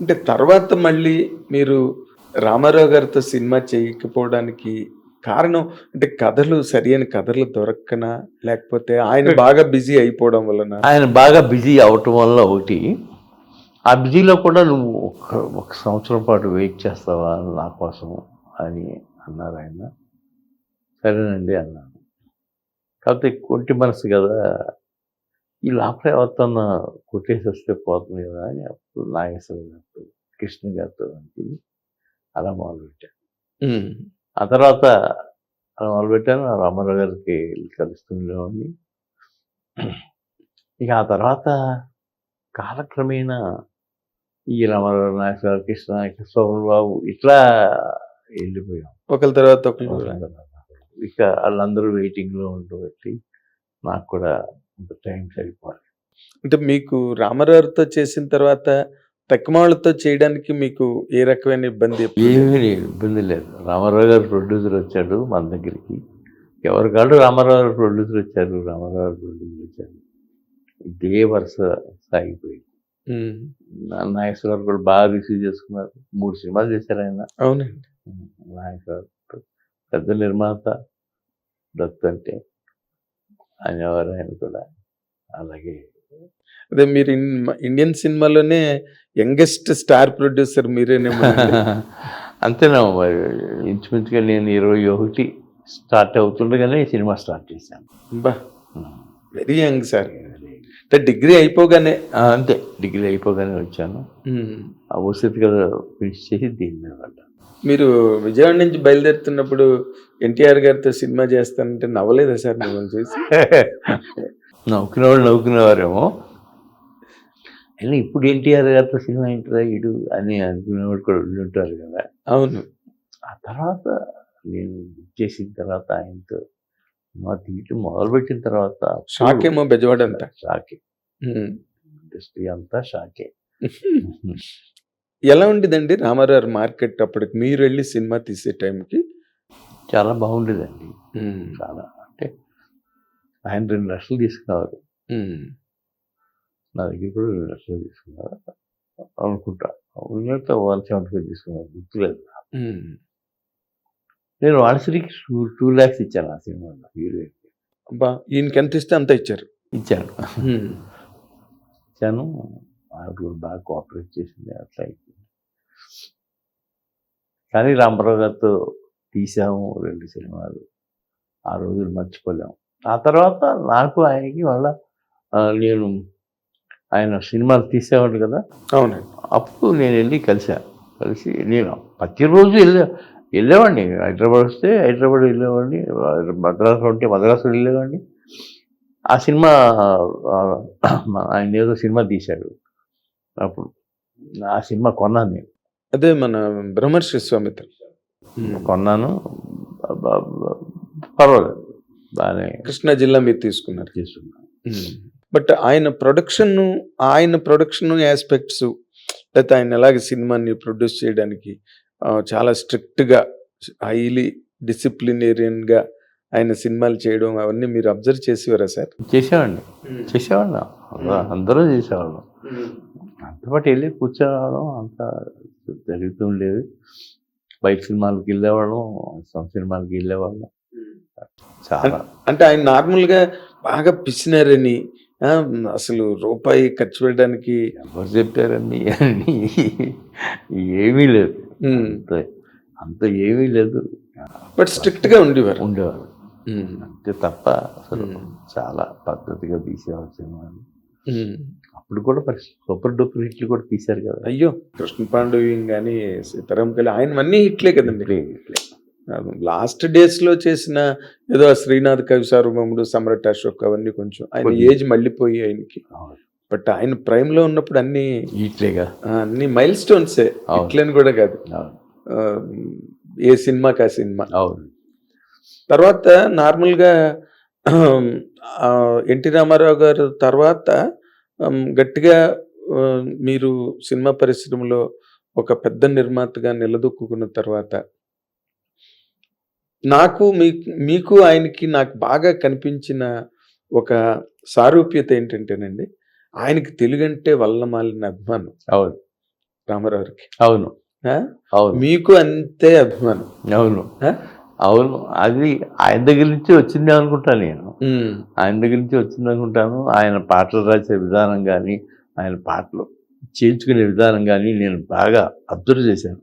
అంటే తర్వాత మళ్ళీ మీరు రామారావు గారితో సినిమా చేయకపోవడానికి కారణం అంటే కథలు సరియైన కథలు దొరక్కనా? లేకపోతే ఆయన బాగా బిజీ అయిపోవడం వలన? ఆయన బాగా బిజీ అవటం వల్ల ఒకటి ఆ బిజీలో కూడా నువ్వు ఒక ఒక సంవత్సరం పాటు వెయిట్ చేస్తావా నా కోసం అని అన్నారు ఆయన. సరేనండి అన్నాను. కాకపోతే కొంటి మనసు కదా ఈ లోపల ఎవరితోన్నా కొట్టేసి వస్తే పోతుంది కదా అని అప్పుడు నాగేశ్వర గారితో కృష్ణ గారితో అంటే అలా మొదలుపెట్టాను ఉమ్. ఆ తర్వాత అలా మొదలుపెట్టాను ఆ రామారావు గారికి కలుస్తుండేవాడిని ఇక ఆ తర్వాత కాలక్రమేణా ఈ రామారావు నాగేశ్వర కృష్ణ కృష్ణ బాబు ఇట్లా వెళ్ళిపోయాం. ఒకరి తర్వాత ఒకరు ఇక వాళ్ళందరూ వెయిటింగ్లో ఉండబట్టి నాకు కూడా అంత టైం సరిపోవాలి. అంటే మీకు రామారావుతో చేసిన తర్వాత తక్కువతో చేయడానికి మీకు ఏ రకమైన ఇబ్బంది? ఏమీ లేదు? ఇబ్బంది లేదు. రామారావు గారు ప్రొడ్యూసర్ వచ్చాడు మన దగ్గరికి. ఎవరి కాడు రామారావు గారు ప్రొడ్యూసర్ వచ్చారు రామారావు గారు ప్రొడ్యూసర్ వచ్చారు. ఇదే వరుస సాగిపోయింది. నాగేశ్వర గారు కూడా బాగా రిసీవ్ చేసుకున్నారు. మూడు సినిమాలు చేశారు ఆయన. అవునండి. నాగేశ్వర గారు పెద్ద నిర్మాత దత్ అంటే అనేవారు ఆయన కూడా. అలాగే అదే మీరు ఇన్- ఇండియన్ సినిమాలోనే యంగెస్ట్ స్టార్ ప్రొడ్యూసర్ మీరేనేమో అంతేనా మరి? ఇంచుమించుగా నేను ఇరవై ఒకటి స్టార్ట్ అవుతుండగానే ఈ సినిమా స్టార్ట్ చేశాను. బా వెరీ యంగ్ సార్. అంటే డిగ్రీ అయిపోగానే. అంతే. డిగ్రీ అయిపోగానే వచ్చాను. ఆ వసతి కదా ఫినిష్ చేసి దీని మీద మీరు విజయవాడ నుంచి బయలుదేరుతున్నప్పుడు ఎన్టీఆర్ గారితో సినిమా చేస్తానంటే నవ్వలేదా సార్ మిమ్మల్ని చూసి? నవ్వుకునేవాళ్ళు నవ్వుకునేవారేమో. అయినా ఇప్పుడు ఎన్టీఆర్ గారితో సినిమా ఏంటిరా ఇడు అని అనుకునేవాడు కూడా ఉంటారు కదా. అవును. ఆ తర్వాత నేను బుక్ చేసిన తర్వాత ఆయనతో సినిమా తీయటం మొదలుపెట్టిన తర్వాత అప్పుడు షాక్ ఏమో బెజవాడ అంతా షాకే. ఇండస్ట్రీ అంతా షాకే. ఎలా ఉండేదండి రామారావు మార్కెట్ అప్పటికి? మీరు వెళ్ళి సినిమా తీసే టైంకి? చాలా బాగుండేదండి. చాలా అంటే ఆయన రెండు లక్షలు తీసుకున్నారు. నా దగ్గర కూడా రెండు లక్షలు తీసుకున్నారు. అనుకుంటా. ఉన్నట్టు వన్ సెవెంటీ తీసుకున్నారు. గుర్తులేదు. నేను వాణిశ్రీకి టూ టూ ల్యాక్స్ ఇచ్చాను ఆ సినిమాలో హీరో అబ్బా! ఈయనకి ఎంత ఇస్తే అంత ఇచ్చారు? ఇచ్చాను. ఇచ్చాను. ఆవిడ కూడా బాగా కోఆపరేట్ చేసింది అట్లా కానీ రామారావు గారితో తీసాము రెండు సినిమాలు. ఆ రోజులు మర్చిపోలేము. ఆ తర్వాత నాకు ఆయనకి మళ్ళా నేను ఆయన సినిమాలు తీసేవాడు కదా. అవునండి అప్పుడు నేను వెళ్ళి కలిసా. కలిసి నేను ప్రతిరోజు వెళ్ళే వెళ్ళేవాడిని. హైదరాబాద్ వస్తే హైదరాబాద్ వెళ్ళేవాడిని మద్రాసు ఉంటే మద్రాసు వెళ్ళేవాడిని. ఆ సినిమా ఆయన ఏదో సినిమా తీశాడు. అప్పుడు ఆ సినిమా కొన్నాను నేను. అదే మన బ్రహ్మర్షి స్వామిత్ర. కొన్నాను. పర్వాలేదు. బాగానే కృష్ణా జిల్లా మీరు తీసుకున్నారు. చేస్తున్నాను బట్ ఆయన ప్రొడక్షన్ ఆయన ప్రొడక్షన్ ఆస్పెక్ట్స్ లేకపోతే ఆయన ఎలాగ సినిమాని ప్రొడ్యూస్ చేయడానికి చాలా స్ట్రిక్ట్గా హైలీ డిసిప్లినేరియన్గా ఆయన సినిమాలు చేయడం అవన్నీ మీరు అబ్జర్వ్ చేసేవారా సార్? చేసేవాడిని. అందరూ- అందరూ చేసేవాళ్ళం. అంతపాటు వెళ్ళి కూర్చోవడం అంత జరుగుతూ ఉండేది బయట సినిమాలకు వెళ్ళేవాళ్ళం సొంత సినిమాలకు వెళ్ళేవాళ్ళం. చాలా. అంటే ఆయన నార్మల్గా బాగా పిసినారని ఆ, అసలు రూపాయి ఖర్చు పెట్టడానికి ఎవరు చెప్పారని అని ఏమీ లేదు. అంత అంత ఏమీ లేదు. బట్ స్ట్రిక్ట్గా ఉండేవారు. ఉండేవారు. అంతే తప్ప అసలు. చాలా పద్ధతిగా తీసేవారు సినిమాలు. అప్పుడు కూడా సూపర్ డూపర్ హిట్లు కూడా తీశారు కదా. అయ్యో! కృష్ణ పాండవి కానీ సీతారాం కలి ఆయన అన్నీ హిట్లే కదండి. ఇట్లే లాస్ట్ డేస్లో చేసిన ఏదో శ్రీనాథ్ కవి సార్వభౌముడు సమ్రాట్ అశోక్ అవన్నీ కొంచెం ఆయన. ఏజ్ మళ్ళీపోయి ఆయనకి. బట్ ఆయన ప్రైమ్లో ఉన్నప్పుడు అన్ని ఇట్లేగా ఆ, అన్ని మైల్ స్టోన్సే. ఇట్లని కూడా కాదు. ఏ సినిమాకి ఆ సినిమా. అవును. తర్వాత నార్మల్గా ఎన్టీ రామారావు గారు తర్వాత గట్టిగా మీరు సినిమా పరిశ్రమలో ఒక పెద్ద నిర్మాతగా నిలదొక్కున్న తర్వాత నాకు మీకు మీకు ఆయనకి నాకు బాగా కనిపించిన ఒక సారూప్యత ఏంటంటేనండి ఆయనకి తెలుగు అంటే వల్లమాలిన అభిమానం. అవును. రామారావుకి. అవును? అవును. మీకు అంతే అభిమానం. అవును? అవును. అది ఆయన దగ్గర నుంచి వచ్చింది అనుకుంటాను నేను. ఆయన దగ్గర నుంచి వచ్చింది అనుకుంటాను. ఆయన పాటలు రాసే విధానం కానీ ఆయన పాటలు చేయించుకునే విధానం కానీ నేను బాగా అబ్జర్వ్ చేశాను.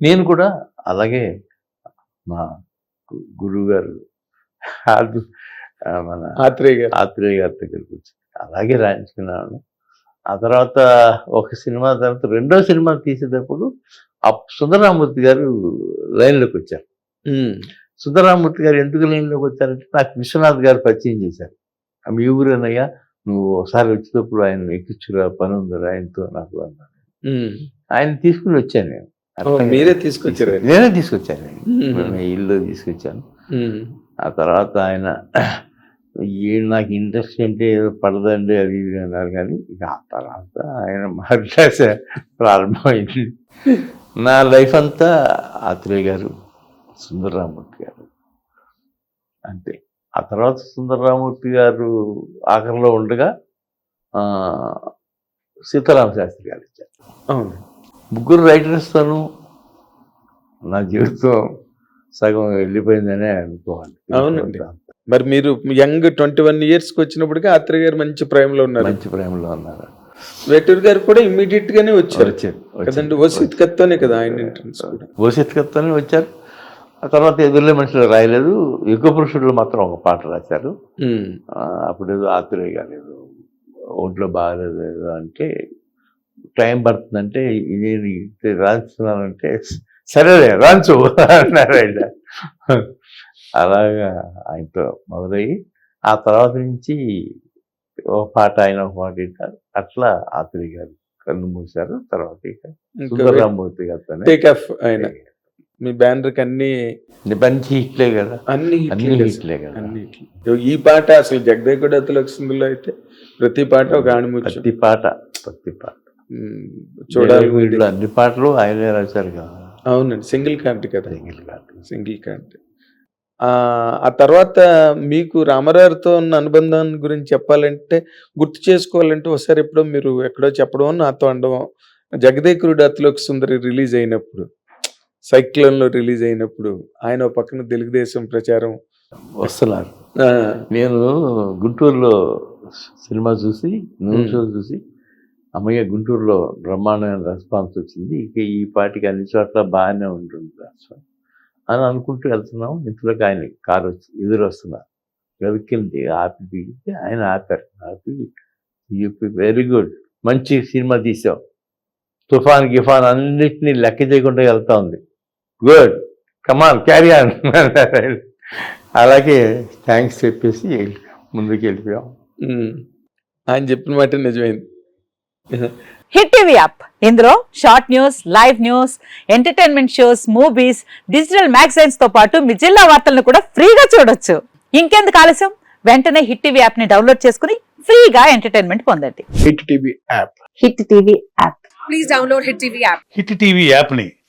నేను కూడా అలాగే మా గురువు గారు మన ఆత్రేయ గారు. ఆత్రేయ గారి దగ్గరికి వచ్చి అలాగే రాయించుకున్నాను. ఆ తర్వాత ఒక సినిమా తర్వాత రెండో సినిమా తీసేటప్పుడు అప్ సుందరరామూర్తి గారు లైన్లోకి వచ్చారు. ఉమ్, సుందరరామూర్తి గారు ఎందుకు లైన్లోకి వచ్చారంటే నాకు విశ్వనాథ్ గారు పరిచయం చేశారు. ఆ మీ ఊరేనయ్యా నువ్వు ఒకసారి వచ్చేటప్పుడు ఆయన ఎక్కించురా పని ఉందిరా ఆయనతో నాకు అన్నారు ఉమ్. ఆయన తీసుకుని వచ్చాను నేను. మీరే తీసుకొచ్చారు. నేనే తీసుకొచ్చాను నేను ఇల్లు తీసుకొచ్చాను. ఆ తర్వాత ఆయన ఏ నాకు ఇంట్రెస్ట్ అంటే ఏదో పడదండి అది ఇది అన్నారు కానీ ఇక ఆ తర్వాత ఆయన మాట్లాడే ప్రారంభమైంది. నా లైఫ్ అంతా ఆత్రేయ గారు సుందరరామూర్తి గారు. అంతే. ఆ తర్వాత సుందరరామూర్తి గారు ఆఖరిలో ఉండగా సీతారామ శాస్త్రి గారు ఇచ్చారు. అవును. ముగ్గురు రైటర్స్తోనూ నా జీవితం సగం వెళ్ళిపోయిందనే అనుకోవాలి. అవునండి. మరి మీరు యంగ్ ట్వంటీ వన్ ఇయర్స్కి వచ్చినప్పటికీ ఆత్రేయ గారు మంచి ప్రేమలో ఉన్నారు. మంచి ప్రేమలో ఉన్నారు. వేటూరు గారు కూడా ఇమ్మీడియట్ గానే వచ్చారు. వచ్చారు. కదండి? వసీత్ కత్తోనే కదా ఆయన ఎంట్రన్స్ కూడా. భవిష్యత్తుకత్తోనే వచ్చారు. ఆ తర్వాత ఎదురులే మనుషులు రాయలేదు. యుగ పురుషుడు మాత్రం ఒక పాట రాశారు. అప్పుడు ఏదో ఆత్రేయ గారు ఏదో ఒంట్లో బాగాలేదు అంటే టైం పడుతుందంటే నేను రాస్తున్నానంటే సరేలే రాంచు అన్నారు ఆయన. అలాగా ఆయనతో మొదలయ్యి ఆ తర్వాత నుంచి ఒక పాట ఆయన ఒక పాట వింటారు. అట్లా ఆత్రేయ గారు కన్ను మూశారు. తర్వాత ఇక సుందరరామూర్తి గారితోనే టేక్ ఆఫ్ ఆయన. మీ బ్యానర్కి అన్ని హిట్లే కదా. అన్ని అన్ని హిట్లే కదా. అన్ని. ఈ పాట అసలు జగదేకుడు అతలక్షిందులో అయితే ప్రతి పాట ఒక ఆణిముత్యం. ప్రతి పాట ప్రతి పాట. చూడాలి వీళ్ళు అన్ని పాటలు ఆయనే రాశారు కదా. అవునండి సింగిల్ కార్డ్ కదా. సింగిల్ కాదు సింగిల్ ఆ ఆ తర్వాత మీకు రామారావుతో ఉన్న అనుబంధం గురించి చెప్పాలంటే గుర్తు చేసుకోవాలంటే ఒకసారి ఎప్పుడో మీరు ఎక్కడో చెప్పడం నాతో అనడం జగదేకురుడు అతిలోక సుందరి రిలీజ్ అయినప్పుడు. సైక్లోన్లో రిలీజ్ అయినప్పుడు ఆయన పక్కన తెలుగుదేశం ప్రచారం. వస్తున్నారు. నేను గుంటూరులో సినిమా చూసి నూనె మ్మ్. షో చూసి అమ్మయ్య గుంటూరులో బ్రహ్మాండమైన రెస్పాన్స్ వచ్చింది. ఇక ఈ పాటికి అన్ని చోట్ల బాగానే ఉంటుంది రెస్పాన్స్ అని అనుకుంటూ వెళ్తున్నాం. ఇంతలోకి ఆయన కారు వచ్చి ఎదురు వస్తున్నారు. వెతికింది ఆపి దిగితే ఆయన ఆపారు. ఆపి చెప్పి వెరీ గుడ్ మంచి సినిమా తీసావు. తుఫాన్ గిఫాన్ అన్నిటినీ లెక్క చేయకుండా వెళ్తా ఉంది. Good come on carry on అలాగే థ్యాంక్స్ చెప్పేసి ముందుకు వెళ్ళిపోయాం. ఆయన చెప్పిన మాట నిజమైంది. Hit TV app. ఇందులో short news live news entertainment shows movies digital మ్యాగజైన్స్తో పాటు మీ జిల్లా వార్తలను కూడా ఫ్రీగా చూడొచ్చు. ఇంకెందుకు ఆలస్యం? వెంటనే హిట్ టీవీ యాప్ని డౌన్లోడ్ చేసుకుని ఫ్రీగా ఎంటర్టైన్మెంట్ పొందండి. Hit TV app. Hit TV app. Please download Hit TV app. Hit TV యాప్ని